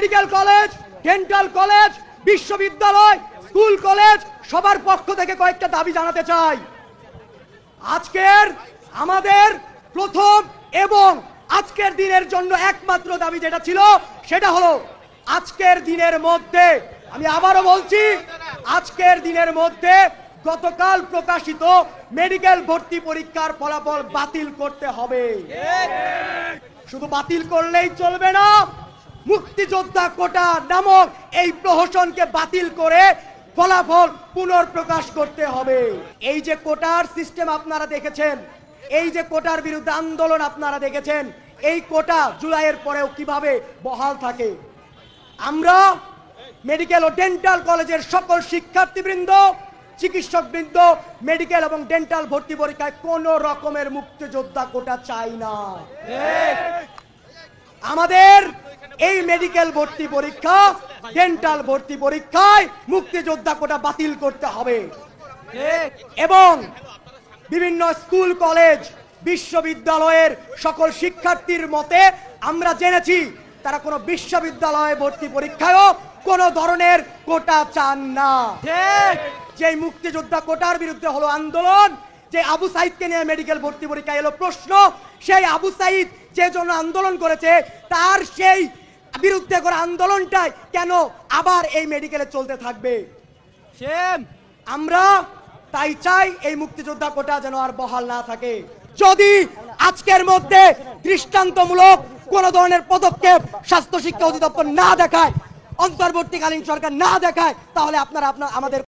Medical college dental college বিশ্ববিদ্যালয় school college সবার পক্ষ থেকে কয়েকটা দাবি জানাতে চাই। আজকের আমাদের প্রথম এবং আজকের দিনের জন্য একমাত্র দাবি যেটা ছিল সেটা হলো আজকের দিনের মধ্যে আমি আবারও বলছি আজকের দিনের মধ্যে গতকাল প্রকাশিত মেডিকেল ভর্তি পরীক্ষার ফলাফল বাতিল করতে হবে। শুধু বাতিল করলেই চলবে না মুক্তিযোদ্ধা কোটা নামক এই প্রহসনকে বাতিল করে ফলাফল পুনর্প্রকাশ করতে হবে। এই যে কোটার সিস্টেম আপনারা দেখেছেন এই যে কোটার বিরুদ্ধে আন্দোলন আপনারা দেখেছেন এই কোটা জুলাইয়ের পরেও কীভাবে বহাল থাকে? আমরা মেডিকেল ও ডেন্টাল কলেজের সকল শিক্ষার্থীবৃন্দ চিকিৎসকবৃন্দ মেডিকেল এবং ডেন্টাল ভর্তি পরীক্ষায় কোনো রকমের মুক্তিযোদ্ধা কোটা চাই না। আমাদের এই মেডিকেল ভর্তি পরীক্ষা ডেন্টাল ভর্তি পরীক্ষায় মুক্তিযোদ্ধা কোটা বাতিল করতে হবে। এবং বিভিন্ন স্কুল, কলেজ, বিশ্ববিদ্যালয়ের সকল শিক্ষার্থীর মতে আমরা জেনেছি, তারা কোনো বিশ্ববিদ্যালয়ে ভর্তি পরীক্ষায়ও কোনো ধরনের কোটা চান না। যে মুক্তিযোদ্ধা কোটার বিরুদ্ধে হলো আন্দোলন, যে আবু সাইদকে নিয়ে মেডিকেল ভর্তি পরীক্ষা এলো প্রশ্ন, সেই আবু সাইদ যে জন্য আন্দোলন করেছে, তার সেই বিরুদ্ধে করা আন্দোলনটাই কেন আবার এই মেডিকেলে চলতে থাকবে? আমরা তাই চাই এই মুক্তিযোদ্ধা কোটা যেন আর বহাল না থাকে। যদি আজকের মধ্যে দৃষ্টান্তমূলক কোন ধরনের পদক্ষেপ স্বাস্থ্য শিক্ষা অধিদপ্তর না দেখায় অন্তর্বর্তীকালীন সরকার না দেখায় তাহলে আপনারা আপনার আমাদের